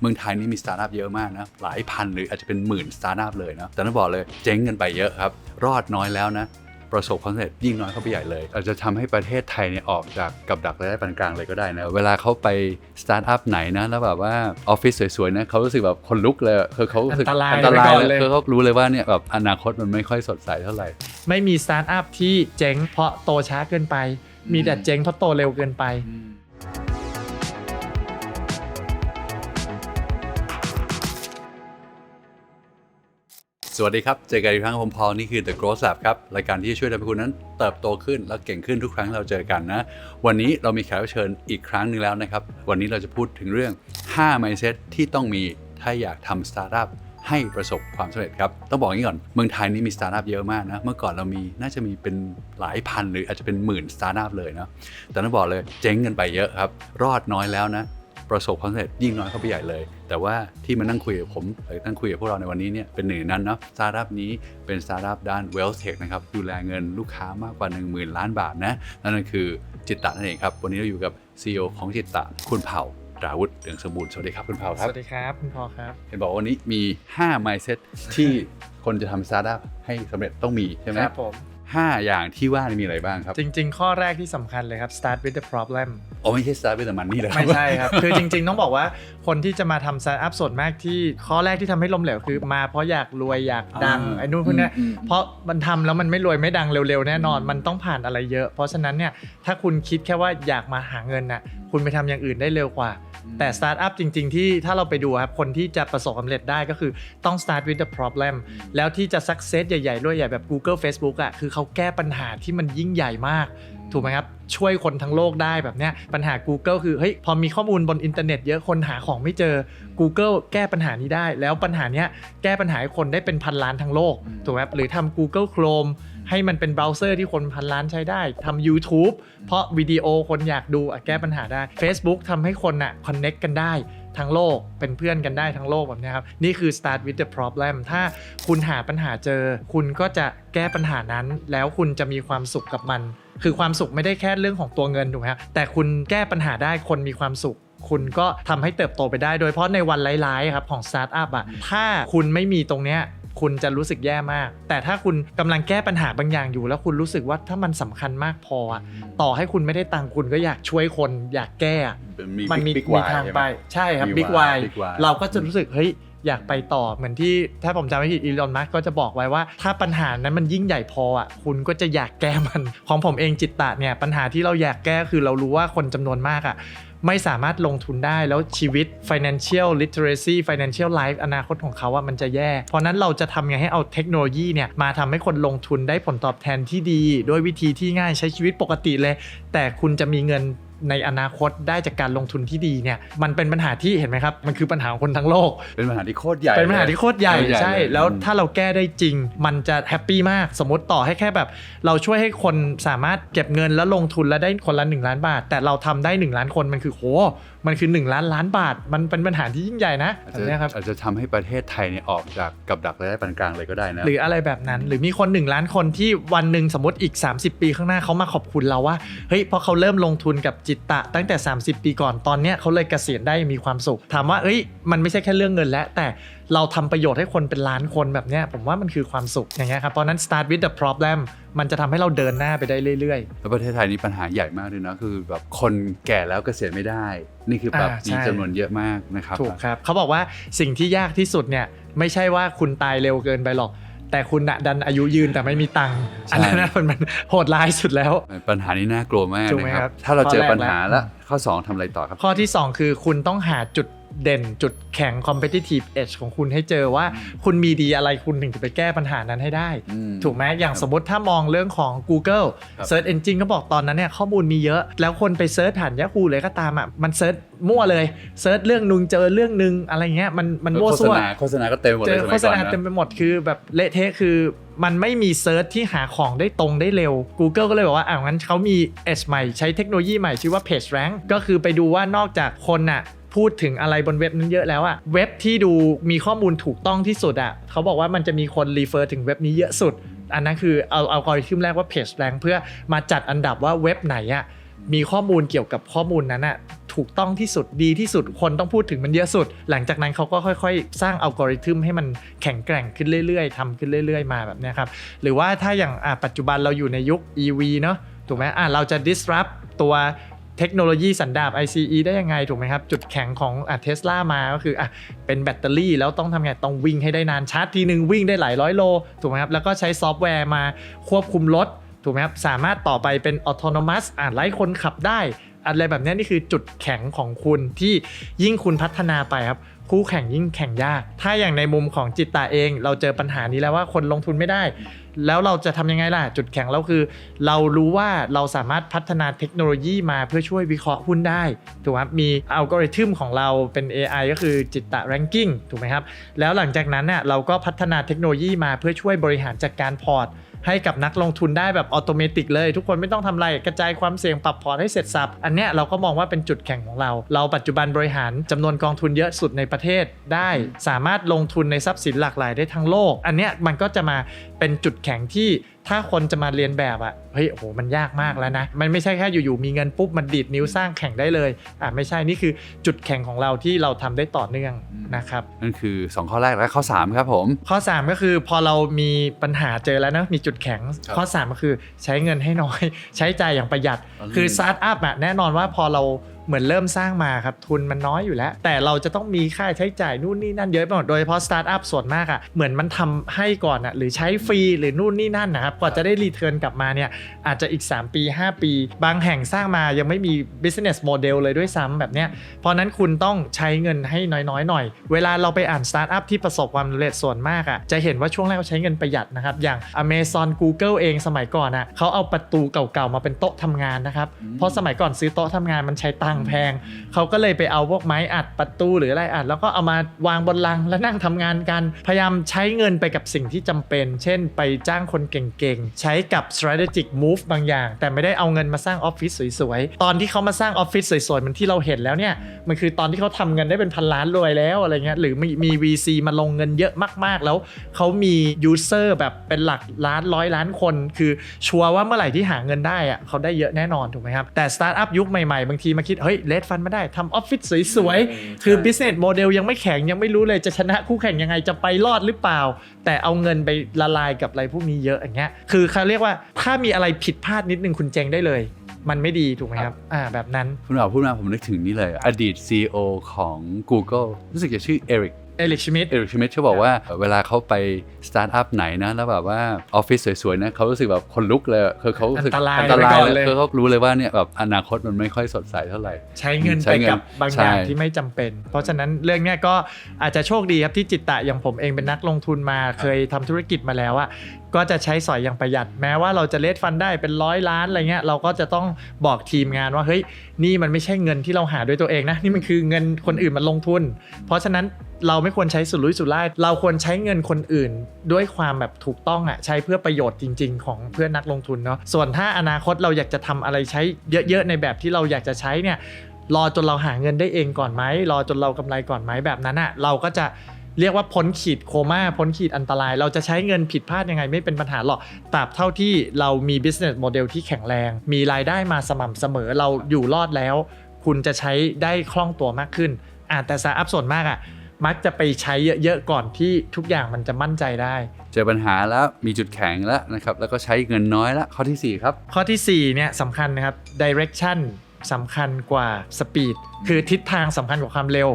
เมืองไทยนี่มีสตาร์ทอัพเยอะมากนะหลายพันหรืออาจจะเป็นหมื่นสตาร์ทอัพเลยนะแต่ต้องบอกเลยเจ๊งกันไปเยอะครับ รอดน้อยแล้วนะประสบความสำเร็จยิ่งน้อยเข้าไปใหญ่เลย อาจจะทำให้ประเทศไทยเนี่ยออกจากกับดักรายได้ปานกลางเลยก็ได้นะ เวลาเขาไปสตาร์ทอัพไหนนะ แล้วแบบว่าออฟฟิศสวยๆนะเขารู้สึกแบบคนลุกเลยคือเขารู้สึกอันตรายอันตรายไว้ก่อนเลเลยยคือเขารู้เลยว่าเนี่ยแบบอนาคตมันไม่ค่อยสดใสเท่าไหร่ ไม่มีสตาร์ทอัพที่เจ๊งเพราะโตช้าเกินไป มีแต่เจ๊งเพราะโตเร็วเกินไป สวัสดีครับ เจอกันอีกครั้งผมพอนี่คือ The Growth Lab ครับ รายการที่จะช่วยทำให้คุณนั้นเติบโตขึ้นและเก่งขึ้นทุกครั้งที่เราเจอกันนะ วันนี้เรามีแขกรับเชิญอีกครั้งหนึ่งแล้วนะครับ วันนี้เราจะพูดถึงเรื่อง 5 mindset ที่ต้องมีถ้าอยากทำสตาร์ทอัพให้ประสบความสำเร็จครับ ต้องบอกงนี้ก่อน เมืองไทยนี่มีสตาร์ทอัพเยอะมากนะ เมื่อก่อนเรามีน่าจะมีเป็นหลายพันหรืออาจจะเป็นหมื่นสตาร์ทอัพเลยนะแต่ต้องบอกเลยเจ๊งกันไปเยอะครับ รอดน้อยแล้วนะ ประสบความสำเร็จยิ่งน้อยเข้าไปใหญ่เลย แต่ว่าที่มานั่งคุยกับผมหรือนั่งคุยกับพวกเราในวันนี้เนี่ยเป็นหนึ่งในนั้นเนาะสตาร์ทอัพนี้เป็นสตาร์ทอัพด้าน wealth tech นะครับดูแลเงินลูกค้ามากกว่า 1 0,000 ล้านบาทนะนั่นก็คือจิตตะนั่นเองครับวันนี้เราอยู่กับ CEO ของจิตตะคุณเผ่าดาวุฒิเหลืองสมบูรณ์สวัสดีครับคุณเผ่าคสรับวัสดีครับคุณพอครับ เห็นบอกว่าวันนี้มี 5 mindset ที่คนจะทำสตาร์ทอัพให้สำเร็จต้องมีใช่ไหมครับผม ห้าอย่างที่ว่านี่มีอะไรบ้างครับ จริง ๆ ข้อแรกที่สำคัญเลยครับ start with the problem โอ้ไม่ใช่ start with the money เลยไม่ใช่ครับ คือจริง ๆ ต้องบอกว่าคนที่จะมาทำสตาร์ทอัพส่วนมากที่ข้อแรกที่ทำให้ล้มเหลวคือมาเพราะอยากรวยอยากดังอ่าไอ้นู่นพวกเนี้ยอืมอืม เพราะมันทำแล้วมันไม่รวยไม่ดังเร็วๆ แน่นอนมันต้องผ่านอะไรเยอะ เพราะฉะนั้นเนี่ยถ้าคุณคิดแค่ว่าอยากมาหาเงินน่ะคุณไปทำอย่างอื่นได้เร็วกว่า แต่สตาร์ทอัพจริง ๆ ที่ถ้าเราไปดูครับคนที่จะประสบความสำเร็จได้ก็คือต้อง start with the problem แล้วที่จะ success ใหญ่ๆด้วยใหญ่แบบ Google Facebook อะคือเขาแก้ปัญหาที่มันยิ่งใหญ่มาก ถูกไหมครับ ช่วยคนทั้งโลกได้แบบเนี้ยปัญหา Google คือเฮ้ยพอมีข้อมูลบนอินเทอร์เน็ตเยอะคนหาของไม่เจอ Google แก้ปัญหานี้ได้ แล้วปัญหาเนี้ยแก้ปัญหาให้คนได้เป็นพันล้านทั้งโลกอืมถูกไหมครับหรือทำ Google Chrome ให้มันเป็นเบราว์เซอร์ที่คนพันล้านใช้ได้ทำ YouTube เพราะวิดีโอคนอยากดูอะแก้ปัญหาได้ Facebook ทำให้คนอะ connect กันได้ทั้งโลกเป็นเพื่อนกันได้ทั้งโลกแบบเนี้ยครับ นี่คือ start with the problem ถ้าคุณหาปัญหาเจอ คุณก็จะแก้ปัญหานั้น แล้วคุณจะมีความสุขกับมัน คือความสุขไม่ได้แค่เรื่องของตัวเงินถูกไหมครับแต่คุณแก้ปัญหาได้คนมีความสุข คุณก็ทำให้เติบโตไปได้ โดยเฉพาะในวันร้ายๆครับของสตาร์ทอัพอะถ้าคุณไม่มีตรงเนี้ย คุณจะรู้สึกแย่มาก แต่ถ้าคุณกำลังแก้ปัญหาบางอย่างอยู่ แล้วคุณรู้สึกว่าถ้ามันสำคัญมากพออะต่อให้คุณไม่ได้ตังค์คุณก็อยากช่วยคนอยากแก้อะมันมีบิ๊กมีวายทางไปใช่ครับมีบิ๊ก why วาย big why เราก็จะรู้สึกเฮ้ยอยากไปต่อเหมือนที่ถ้าผมจำไม่ผิดอีลอนมัสก็จะบอกไว้ว่า ถ้าปัญหานั้นมันยิ่งใหญ่พออะคุณก็จะอยากแก้มัน ของผมเองจิตตะเนี่ยปัญหาที่เราอยากแก้คือเรารู้ว่าคนจำนวนมากอะ ไม่สามารถลงทุนได้แล้วชีวิต financial literacy financial life อนาคตของเขาอะมันจะแย่ เพราะนั้นเราจะทำไงให้เอาเทคโนโลยีเนี่ยมาทำให้คนลงทุนได้ผลตอบแทนที่ดี ด้วยวิธีที่ง่ายใช้ชีวิตปกติเลย แต่คุณจะมีเงิน ในอนาคตได้จากการลงทุนที่ดีเนี่ยมันเป็นปัญหาที่เห็นไหมครับ มันคือปัญหาของคนทั้งโลก เป็นปัญหาที่โคตรใหญ่เป็นปัญหาที่โคตรใหญ่เลยใช่เลยแล้วอืมถ้าเราแก้ได้จริง มันจะแฮปปี้มากสมมติต่อให้แค่แบบ เราช่วยให้คนสามารถเก็บเงินแล้วลงทุนแล้วได้คนละ 1 ล้านบาท แต่เราทำได้ 1 ล้านคนมันคือโห มันคือ 1 ล้านล้านบาท มันเป็นปัญหาที่ยิ่งใหญ่นะอาจแบบจะเนี้ยครับอาจจะทำให้ประเทศไทยเนี่ยออกจากกับดักรายได้ปานกลางเลยก็ได้นะหรืออะไรแบบนั้นหรือมีคน 1 ล้านคนที่วันหนึ่งสมมติอีก 30 ปีข้างหน้าเขามาขอบคุณเราว่าเฮ้ยพอเขาเริ่มลงทุนกับจิตตะ ตั้งแต่ 30 ปีก่อนตอนเนี้ยเขาเลยเกษียณได้มีความสุขถามว่าเอ้ยมันไม่ใช่แค่เรื่องเงินแล้วแต่ เราทำประโยชน์ให้คนเป็นล้านคนแบบเนี้ยผมว่ามันคือความสุขอย่างเงี้ยครับเพราะฉะนั้น start with the problem มันจะทำให้เราเดินหน้าไปได้เรื่อยแล้วประเทศไทยนี่ปัญหาใหญ่มากเลยนะคือแบบคนแก่แล้วเกษียณไม่ได้ นี่คือแบบอ่ามีใช่จำนวนเยอะมากนะครับๆถูกครับเขาบอกว่าสิ่งที่ยากที่สุดเนี่ยไม่ใช่ว่าคุณตายเร็วเกินไปหรอกแต่คุณน่ะดันอายุยืนแต่ไม่มีตังค์อันนั้นนะมันมันโหดร้ายสุดแล้ว ปัญหานี้น่ากลัวมากถูกไหมนะคครัรับบถ้าเราเจอข้อแรกปัญหาแล้วแล้วข้อ 2ทำอะไรต่อครับ ข้อที่ 2 คือคุณต้องหาจุด เด่นจุดแข็ง competitive edge ของคุณให้เจอว่าคุณมีดีอะไรคุณถึงจะไปแก้ปัญหานั้นให้ได้อืมถูกไหมอย่างครับสมมติถ้ามองเรื่องของ Google ครับ Search Engine ก็บอกตอนนั้นเนี่ยข้อมูลมีเยอะ แล้วคนไปเซิร์ชผ่าน Yahoo เลยก็ตามอะมันเซิร์ชมั่วเลยเซิร์ชเรื่องนึงเจอเรื่องนึงอะไรเงี้ยมันมันมั่วโฆษซั่วณาโฆษณาก็เต็มหมดเจเลยอสโฆมัยษก่อนณานะเต็มไปหมดคือแบบเละเทะคือมันไม่มีเซิร์ชที่หาของได้ตรงได้เร็ว Google ก็เลยบอกว่าอ่างั้นเขามี Edge ใหม่ใช้เทคโนโลยีใหม่ชื่อว่า Page Rank ก็คือไปดูว่านอกจากคนน่ะ พูดถึงอะไรบนเว็บนั้นเยอะแล้วอะเว็บที่ดูมีข้อมูลถูกต้องที่สุดอะเขาบอกว่ามันจะมีคนรีเฟอร์ถึงเว็บนี้เยอะสุด อันนั้นคือเอาเอากริทึมแรกว่า Page Rank เพื่อมาจัดอันดับว่าเว็บไหนอะมีข้อมูลเกี่ยวกับข้อมูลนั้นอะถูกต้องที่สุดดีที่สุดคนต้องพูดถึงมันเยอะสุด หลังจากนั้นเขาก็ค่อยๆ สร้างอัลกอริทึมให้มันแข็งแกร่งขึ้นเรื่อยๆทำขึ้นเรื่อย ๆ มาแบบนี้ครับหรือว่าถ้าอย่างปัจจุบันเราอยู่ในยุค EV เนาะถูกไหมเราจะ disrupt ตัว เทคโนโลยีสันดาป ICE ได้ยังไงถูกไหมครับ จุดแข็งของอเทสลามาก็คืออะเป็นแบตเตอรี่แล้วต้องทำไงต้องวิ่งให้ได้นานชาร์จทีหนึ่งวิ่งได้หลายร้อยโลถูกไหมครับแล้วก็ใช้ซอฟต์แวร์มาควบคุมรถถูกไหมครับสามารถต่อไปเป็น autonomous อะไร้คนขับได้อะไรแบบนี้นี่คือจุดแข็งของคุณที่ยิ่งคุณพัฒนาไปครับ คู่แข่งยิ่งแข่งยาก ถ้าอย่างในมุมของจิตตาเอง เราเจอปัญหานี้แล้วว่าคนลงทุนไม่ได้ แล้วเราจะทำยังไงล่ะ จุดแข็งเราคือ เรารู้ว่าเราสามารถพัฒนาเทคโนโลยีมาเพื่อช่วยวิเคราะห์หุ้นได้ถูกไหมครับมีอัลกอริทึมของเราเป็น AI ก็คือจิตตะแรงกิ้งถูกไหมครับ แล้วหลังจากนั้นน่ะเราก็พัฒนาเทคโนโลยีมาเพื่อช่วยบริหารจัดการพอร์ต ให้กับนักลงทุนได้แบบอัตโนมัติเลย ทุกคนไม่ต้องทำอะไรกระจายความเสี่ยงปรับพอร์ตให้เสร็จสับ อันเนี้ยเราก็มองว่าเป็นจุดแข็งของเรา เราปัจจุบันบริหารจำนวนกองทุนเยอะสุดในประเทศได้ สามารถลงทุนในทรัพย์สินหลากหลายได้ทั้งโลก อันเนี้ยมันก็จะมาเป็นจุดแข็งที่ ถ้าคนจะมาเรียนแบบอะเฮ้ยโอ้โหมันยากมากแล้วนะ มันไม่ใช่แค่อยู่ๆมีเงินปุ๊บมันดีดนิ้วสร้างแข่งได้เลยอะไม่ใช่นี่คือจุดแข็งของเราที่เราทำได้ต่อเนื่องนะครับนั่นคือ 2 ข้อแรกและข้อ 3 ครับผม ข้อ 3 ก็คือพอเรามีปัญหาเจอแล้วนะมีจุดแข็งครับข้อ 3 ก็คือใช้เงินให้น้อย ใช้จ่ายอย่างประหยัดอืมคือสตาร์ทอัพอะแน่นอนว่าพอเรา เหมือนเริ่มสร้างมาครับทุนมันน้อยอยู่แล้ว แต่เราจะต้องมีค่าใช้จ่ายนู่นนี่นั่นเยอะไปหมดโดยเฉพาะสตาร์ทอัพส่วนมากอะเหมือนมันทำให้ก่อนอะหรือใช้ฟรีหรือนู่นนี่นั่นนะครับกว่าจะได้รีเทิร์นกลับมาเนี่ยอาจจะอีก 3 ปี 5 ปี บางแห่งสร้างมายังไม่มี business model เลยด้วยซ้ำแบบเนี้ยเพราะนั้นคุณต้องใช้เงินให้น้อยๆหน่อย เวลาเราไปอ่านสตาร์ทอัพที่ประสบความสำเร็จส่วนมากอะ่ะจะเห็นว่าช่วงแรกเขาใช้เงินประหยัดนะครับอย่าง Amazon Google เองสมัยก่อนอะ่ะเขาเอาประตูเก่าๆมาเป็นโต๊ะทำงานนะครับอืมเพราะสมัยก่อนซื้อโต๊ะทำงานมันใช้ตังค์แพงเขาก็เลยไปเอาพวกไม้อัดประตูหรืออะไรอัด แล้วก็เอามาวางบนลังแล้วนั่งทำงานกัน พยายามใช้เงินไปกับสิ่งที่จำเป็น เช่น ไปจ้างคนเก่งๆ ใช้กับ strategic move บางอย่าง แต่ไม่ได้เอาเงินมาสร้างออฟฟิศสวยๆ ตอนที่เขามาสร้างออฟฟิศสวยๆ มันที่เราเห็นแล้วเนี่ย มันคือตอนที่เขาทำเงินได้เป็นพันล้านรวยแล้วอะไรเงี้ย หรือมีมี VC มาลงเงินเยอะมากๆ แล้วเขามี user แบบเป็นหลักล้านร้อยล้านคน คือชัวร์ว่าเมื่อไหร่ที่หาเงินได้อะเขาได้เยอะแน่นอนถูกไหมครับ แต่สตาร์ทอัพยุคใหม่ๆ บางทีมาคิดเฮ้ยเลดฟันไม่ได้ทำออฟฟิศสวยๆ คือ business model ยังไม่แข็งยังไม่รู้เลยจะชนะคู่แข่งยังไงจะไปรอดหรือเปล่า แต่เอาเงินไปละลายกับอะไรพวกนี้เยอะอย่างเงี้ยคือเขาเรียกว่าถ้ามีอะไรผิดพลาดนิดนึงคุณเจ๊งได้เลย มันไม่ดีถูกไหมครับอ่าแบบนั้นคุณบ่าวพูดมาผมนึกถึงนี่เลย อดีต CEO ของ Google รู้สึกจะชื่อเอริก เอลิกชมิดเอริกชมิดเขาบอกว่าเวลาเขาไปสตาร์ทอัพไหนนะ แล้วแบบว่าออฟฟิศสวยๆนะเขารู้สึกแบบคนลุกเลยอะคือเขารู้สึกอันตรายอันตรายไว้ก่อนเลเลยยคือเขารู้เลยว่าเนี่ยแบบอนาคตมันไม่ค่อยสดใสเท่าไหร่ ใช้เงินใช้ไปเงินกับบางอย่างใช่ที่ไม่จำเป็น เพราะฉะนั้นเรื่องเนี้ยก็อาจจะโชคดีครับที่จิตตะอย่างผมเองเป็นนักลงทุนมาเคยทำธุรกิจมาแล้วอะก็จะใช้สอยอย่างประหยัดแม้ว่าเราจะเลดฟันได้เป็นร้อยล้านอะไรเงี้ยเราก็จะต้องบอกทีมงานว่าเฮ้ยนี่มันไม่ใช่เงินที่เราหาด้วยตัวเองนะนี่มันคือเงินคนอื่นมาลงทุน เพราะฉะนั้น เราไม่ควรใช้สุรุ่ยสุร่ายเราควรใช้เงินคนอื่น ด้วยความแบบถูกต้องอะใช้เพื่อประโยชน์จริง ๆ ของเพื่อนนักลงทุนเนาะส่วนถ้าอนาคตเราอยากจะทำอะไรใช้เยอะๆในแบบที่เราอยากจะใช้เนี่ยรอจนเราหาเงินได้เองก่อนไหมรอจนเรากำไรก่อนไหมแบบนั้นอะเราก็จะเรียกว่าพ้นขีดโคม่าพ้นขีดอันตราย เราจะใช้เงินผิดพลาดยังไงไม่เป็นปัญหาหรอกตราบเท่าที่เรามี business model ที่แข็งแรง มีรายได้มาสม่ำเสมอเราอยู่รอดแล้ว คุณจะใช้ได้คล่องตัวมากขึ้นอ่าแต่สตาร์อัพส่วนมากอะ มักจะไปใช้เยอะๆก่อนที่ทุกอย่างมันจะมั่นใจได้ เจอปัญหาแล้วมีจุดแข็งแล้วนะครับแล้วก็ใช้เงินน้อยแล้วข้อทีสี่4 ครับ ข้อทีสี่4เนี่ยสำคัญนะครับ direction สำคัญกว่า speed คือทิศทางสำคัญกว่าความเร็ว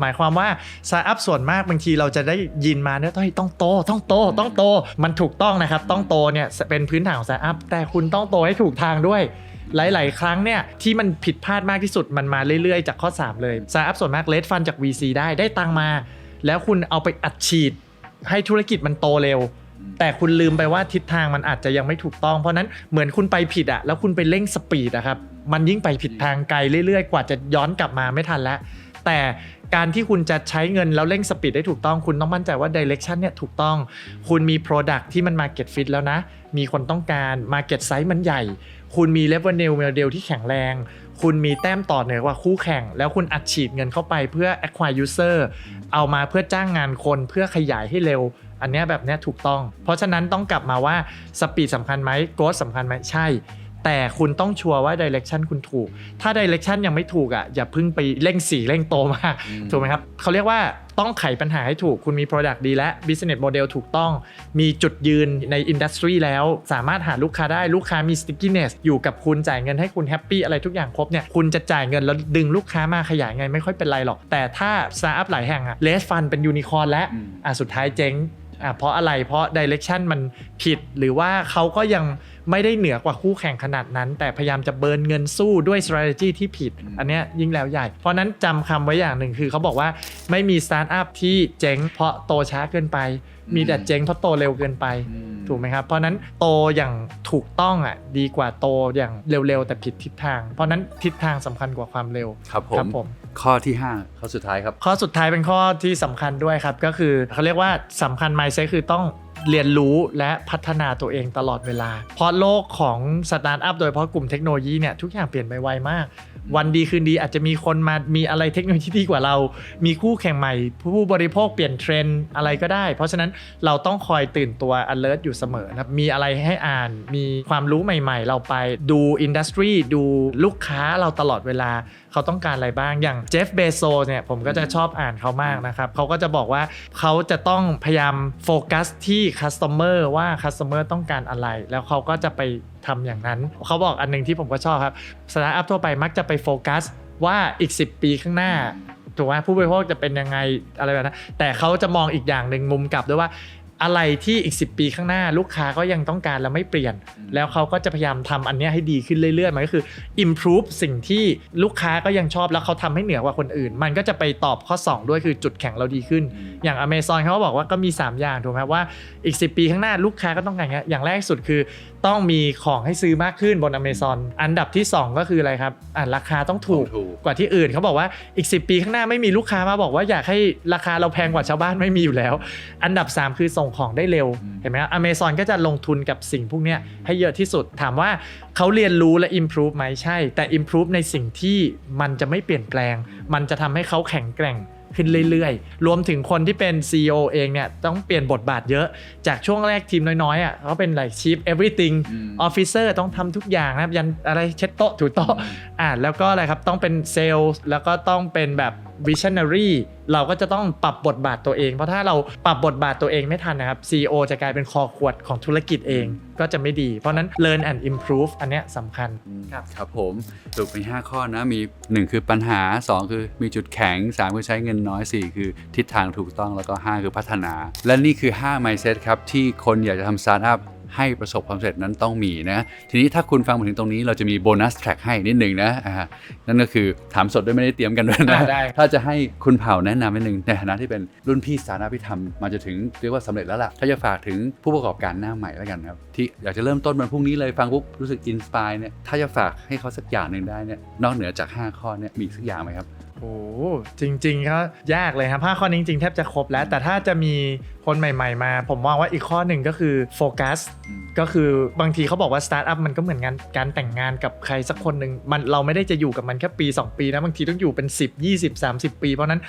หมายความว่าสตาร์ทอัพส่วนมากบางทีเราจะได้ยินมาเนี่ยต้องต้องโต ต้องโต ต้องโต มันถูกต้องนะครับ ต้องโตเนี่ยเป็นพื้นฐานของสตาร์ทอัพแต่คุณต้องโตให้ถูกทางด้วย หลาย ๆ ครั้งเนี่ยที่มันผิดพลาดมากที่สุดมันมาเรื่อย ๆ จากข้อ 3 เลยสตาร์ทอัพส่วนมากเลดฟันจาก VC ได้ได้ตังมา แล้วคุณเอาไปอัดฉีด ให้ธุรกิจมันโตเร็ว แต่คุณลืมไปว่าทิศทางมันอาจจะยังไม่ถูกต้อง เพราะนั้นเหมือนคุณไปผิดอะแล้วคุณไปเร่งสปีดอะครับมันยิ่งไปผิดทางไกลเรื่อย ๆ กว่าจะย้อนกลับมาไม่ทันแล้วแต่การที่คุณจะใช้เงินแล้วเร่งสปีดได้ถูกต้อง คุณต้องมั่นใจว่าดิเรกชันเนี่ยถูกต้อง คุณมี Product ที่มัน Market Fit แล้วนะ มีคนต้องการ Market Size มันใหญ่ คุณมี Revenue Model ที่แข็งแรง คุณมีแต้มต่อเหนือกว่าคู่แข่ง แล้วคุณอัดฉีดเงินเข้าไปเพื่อ acquire user เอามาเพื่อจ้างงานคนเพื่อขยายให้เร็ว อันเนี้ยแบบเนี้ยถูกต้อง เพราะฉะนั้นต้องกลับมาว่าสปีดสำคัญไหมโกสสำคัญไหมใช่ แต่คุณต้องชัวร์ว่า direction คุณถูก ถ้า direction ยังไม่ถูกอะอย่าเพิ่งไปเร่งสีเร่งโตมากอืมถูกไหมครับเขาเรียกว่า ต้องไขปัญหาให้ถูกคุณมี Product ดีและ Business Model ถูกต้อง มีจุดยืนในอินดัสทรีแล้ว สามารถหาลูกค้าได้ลูกค้ามี stickiness อยู่กับคุณจ่ายเงินให้คุณแฮปปี้อะไรทุกอย่างครบเนี่ยคุณจะจ่ายเงินแล้วดึงลูกค้ามาขยายไงไม่ค่อยเป็นไรหรอก แต่ถ้าสตาร์ทอัพหลายแห่งอะเลสฟันเป็นยูนิคอร์และอืมอะสุดท้ายเจ๊งอะเพราะอะไรเพราะ direction มันผิดหรือว่าเขาก็ยัง ไม่ได้เหนือกว่าคู่แข่งขนาดนั้น แต่พยายามจะเบิร์นเงินสู้ด้วย strategy ที่ผิด อันเนี้ยยิ่งแล้วใหญ่ เพราะนั้นจำคำไว้อย่างหนึ่งคือเขาบอกว่าไม่มีสตาร์ทอัพที่เจ๊งเพราะโตช้าเกินไป มีแต่เจ๊งเพราะโตเร็วเกินไปอืมถูกไหมครับเพราะฉะนั้นโตอย่างถูกต้องอะดีกว่าโตอย่างเร็วๆ แต่ผิดทิศทาง เพราะฉะนั้นทิศทางสำคัญกว่าความเร็วครับผมผมข้อที่ 5 ข้อสุดท้ายครับ ข้อสุดท้ายเป็นข้อที่สำคัญด้วยครับ ก็คือเขาเรียกว่าสำคัญ mindset คือต้อง เรียนรู้และพัฒนาตัวเองตลอดเวลา เพราะโลกของสตาร์ทอัพโดยเฉพาะกลุ่มเทคโนโลยีเนี่ยทุกอย่างเปลี่ยนไปไวมาก วันดีคืนดีอาจจะมีคนมามีอะไรเทคโนโลยีที่ดีกว่าเรา มีคู่แข่งใหม่ ผู้บริโภคเปลี่ยนเทรนด์อะไรก็ได้ เพราะฉะนั้นเราต้องคอยตื่นตัว alert อยู่เสมอนะครับมีอะไรให้อ่าน มีความรู้ใหม่ ๆ เราไปดูอินดัสทรีดูลูกค้าเราตลอดเวลา เขาต้องการอะไรบ้างอย่างเจฟเบโซเนี่ยผมก็จะชอบอ่านเขามากนะครับเขาก็จะบอกว่าเขาจะต้องพยายามโฟกัสที่คัสเตอร์ว่าคัสเตอร์ต้องการอะไร แล้วเขาก็จะไปทำอย่างนั้น เขาบอกอันหนึงที่ผมก็ชอบครับสตาร์ทอัพทั่วไปมักจะไปโฟกัสว่าอีก 10 ปีข้างหน้าถูกไหมผู้บริโภคจะเป็นยังไงอะไรแบบนั้นแต่เขาจะมองอีกอย่างหนึ่งมุมกลับด้วยว่า อะไรที่อีก 10 ปีข้างหน้า ลูกค้าก็ยังต้องการและไม่เปลี่ยน แล้วเขาก็จะพยายามทำอันเนี้ยให้ดีขึ้นเรื่อยๆ มันก็คือ improve สิ่งที่ลูกค้าก็ยังชอบแล้วเขาทำให้เหนือกว่าคนอื่น มันก็จะไปตอบข้อ 2 ด้วยคือจุดแข็งเราดีขึ้น อย่าง Amazon เขาก็บอกว่าก็มี 3 อย่างถูกไหมว่าอีก 10 ปีข้างหน้าลูกค้าก็ต้องการอย่างเงี้ยอย่างแรกสุดคือ ต้องมีของให้ซื้อมากขึ้นบน Amazon อันดับที่ 2 ก็คืออะไรครับอ่าราคาต้องถูกต้องถูก กว่าที่อื่นเขาบอกว่าอีก 10 ปีข้างหน้าไม่มีลูกค้ามาบอกว่าอยากให้ราคาเราแพงกว่าชาวบ้านไม่มีอยู่แล้ว อันดับ 3 คือส่งของได้เร็วอืมเห็นไหมครับอเมซอนก็จะลงทุนกับสิ่งพวกเนี้ยให้เยอะที่สุดถามว่าเขาเรียนรู้และ improve ไหมใช่ แต่ improve ในสิ่งที่มันจะไม่เปลี่ยนแปลง มันจะทำให้เขาแข็งแกร่ง ขึ้นเรื่อยๆ รวมถึงคนที่เป็น CEO เองเนี่ยต้องเปลี่ยนบทบาทเยอะ จากช่วงแรกทีมน้อยๆอะเขาเป็นอะไร chief everything อืม officer ต้องทำทุกอย่างนะครับยันอะไรเช็ดโต๊ะถูโต๊ะอ่าแล้วก็อะไรครับต้องเป็นเซลล์แล้วก็ต้องเป็นแบบ visionary เราก็จะต้องปรับบทบาทตัวเอง เพราะถ้าเราปรับบทบาทตัวเองไม่ทันนะครับ CEO จะกลายเป็นคอขวดของธุรกิจเองก็จะไม่ดี เพราะฉะนั้น learn and improve อันเนี้ยสำคัญครับครับผมสรุปมี 5 ข้อนะมี 1 คือปัญหา 2 คือมีจุดแข็ง 3 คือใช้เงินน้อย 4 คือทิศทางถูกต้องแล้วก็ 5 คือพัฒนา และนี่คือ 5 mindset ครับที่คนอยากจะทำสตาร์ทอัพ ให้ประสบความสำเร็จนั้นต้องมีนะ ทีนี้ถ้าคุณฟังมาถึงตรงนี้เราจะมีโบนัสแทร็กให้นิดหนึ่งนะอ่านั่นก็คือถามสดด้วยไม่ได้เตรียมกันด้วยนะอ่าได้ ถ้าจะให้คุณเผ่าแนะนำนิดนึงในฐานะที่เป็นรุ่นพี่สตาร์ทอัพที่ทำมาจะถึงเรียกว่าสำเร็จแล้วล่ะ ถ้าจะฝากถึงผู้ประกอบการหน้าใหม่แล้วกันครับ ที่อยากจะเริ่มต้นมันพรุ่งนี้เลยฟังปุ๊บรู้สึกอินสปายเนี่ยถ้าจะฝากให้เขาสักอย่างหนึ่งได้เนี่ยนอกเหนือจาก 5 ข้อเนี่ยมีอีกสักอย่างไหมครับ โอ้โหจริงๆก็ยากเลยครับห้าข้อนี้จริงๆแทบจะครบแล้ว แต่ถ้าจะมีคนใหม่ ๆ มา ผมมองว่าอีกข้อหนึ่งก็คือโฟกัสอืมก็คือบางทีเขาบอกว่าสตาร์ทอัพมันก็เหมือนงานการแต่งงานกับใครสักคนหนึ่งมันเราไม่ได้จะอยู่กับมันแค่ปี 2 ปีนะบางทีต้องอยู่เป็น 10 20 30 ปี เพราะฉะนั้น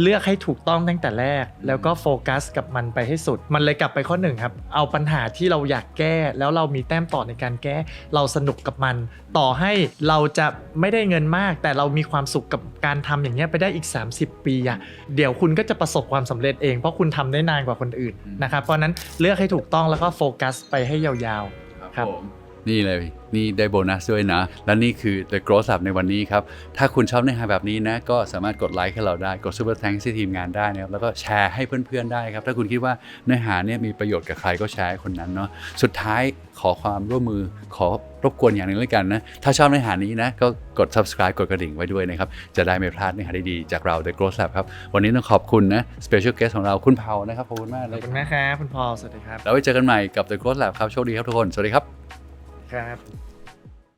เลือกให้ถูกต้องตั้งแต่แรก แล้วก็โฟกัสกับมันไปให้สุด มันเลยกลับไปข้อหนึ่งครับ เอาปัญหาที่เราอยากแก้ แล้วเรามีแต้มต่อในการแก้ เราสนุกกับมัน ต่อให้เราจะไม่ได้เงินมาก แต่เรามีความสุขกับการทำอย่างเงี้ยไปได้อีก 30 ปีอะเดี๋ยวคุณก็จะประสบความสำเร็จเองเพราะคุณทำได้นานกว่าคนอื่นอืมนะครับเพราะฉะนั้นเลือกให้ถูกต้องแล้วก็โฟกัสไปให้ยาวๆครับผม นี่เลยนี่ได้โบนัสด้วยนะ และนี่คือ The Growth Up ในวันนี้ครับ ถ้าคุณชอบเนื้อหาแบบนี้นะ ก็สามารถกดไลค์ให้เราได้กด Super Thanks ที่ทีมงานได้นะครับแล้วก็แชร์ให้เพื่อนๆได้ครับ ถ้าคุณคิดว่าเนื้อหาเนี่ยมีประโยชน์กับใครก็แชร์ให้คนนั้นเนาะสุดท้ายขอความร่วมมือขอรบกวนอย่างหนึ่งแล้วกันนะ ถ้าชอบเนื้อหานี้นะ ก็กด subscribe กดกระดิ่งไว้ด้วยนะครับ จะได้ไม่พลาดเนื้อหาดีๆจากเรา The Growth Up ครับ วันนี้ต้องขอบคุณนะ Special Guest ของเราคุณเผานะครับขอบคุณมากขเลอบยคุณนะครับคุณพอลสวัสดีครับแล้วไว้เจอกันใหม่กับ The Growth Lab ครับโชคดีครับทุกคนสวัสดีครับ ครับ